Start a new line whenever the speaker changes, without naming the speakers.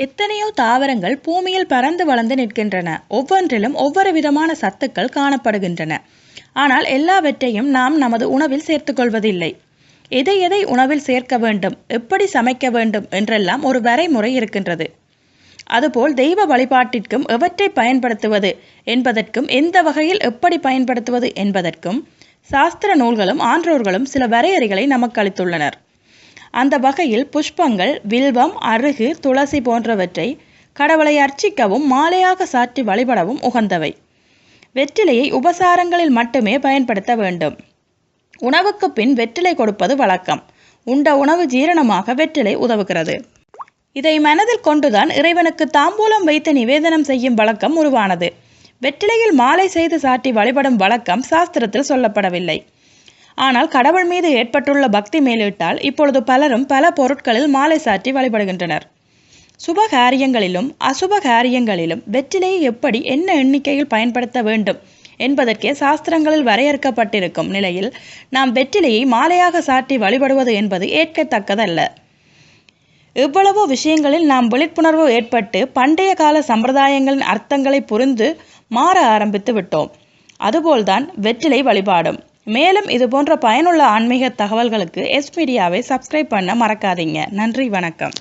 எத்தனையோ தாவரங்கள் பூமியில் பறந்து வளர்ந்து நிற்கின்றன. ஒவ்வொன்றிலும் ஒவ்வொரு விதமான சத்துக்கள் காணப்படுகின்றன. ஆனால் எல்லாவற்றையும் நாம் நமது உணவில் சேர்த்துக்கொள்வதில்லை எதை எதை உணவில் சேர்க்க வேண்டும் எப்படி சமைக்க வேண்டும் என்றெல்லாம் ஒரு வரைமுறை இருக்கின்றது. அதுபோல் தெய்வ வழிபாட்டிற்கும் எவற்றை பயன்படுத்துவது என்பதற்கும் எந்த வகையில் எப்படி பயன்படுத்துவது என்பதற்கும் சாஸ்திர நூல்களும் ஆன்றோர்களும் சில வரையறைகளை நமக்கு அளித்துள்ளனர். அந்த வகையில் புஷ்பங்கள் வில்வம் அருகு துளசி போன்றவற்றை கடவுளை அர்ச்சிக்கவும் மாலையாக சாற்றி வழிபடவும் உகந்தவை. வெற்றிலையை உபசாரங்களில் மட்டுமே பயன்படுத்த வேண்டும். உணவுக்கு பின் வெற்றிலை கொடுப்பது வழக்கம். உண்ட உணவு ஜீரணமாக வெற்றிலை உதவுகிறது. இதை மனதில் கொண்டுதான் இறைவனுக்கு தாம்பூலம் வைத்து நிவேதனம் செய்யும் வழக்கம் உருவானது. வெற்றிலையில் மாலை செய்து சாட்டி வழிபடும் வழக்கம் சாஸ்திரத்தில் சொல்லப்படவில்லை. ஆனால் கடவுள் மீது ஏற்பட்டுள்ள பக்தி மேலிட்டால் இப்பொழுது பலரும் பல பொருட்களில் மாலை சாற்றி வழிபடுகின்றனர். சுப காரியங்களிலும் அசுப காரியங்களிலும் வெற்றிலையை எப்படி என்ன எண்ணிக்கையில் பயன்படுத்த வேண்டும் என்பதற்கே சாஸ்திரங்களில் வரையறுக்கப்பட்டிருக்கும் நிலையில் நாம் வெற்றிலையை மாலையாக சாட்டி வழிபடுவது என்பது ஏற்கத்தக்கதல்ல. இவ்வளவோ விஷயங்களில் நாம் விழிப்புணர்வு ஏற்பட்டு பண்டைய கால சம்பிரதாயங்களின் அர்த்தங்களை புரிந்து மாற ஆரம்பித்து விட்டோம். அதுபோல்தான் வெற்றிலை வழிபாடும். மேலும் இது போன்ற பயனுள்ள ஆன்மீக தகவல்களுக்கு எஸ் மீடியாவை சப்ஸ்கிரைப் பண்ண மறக்காதீங்க. நன்றி வணக்கம்.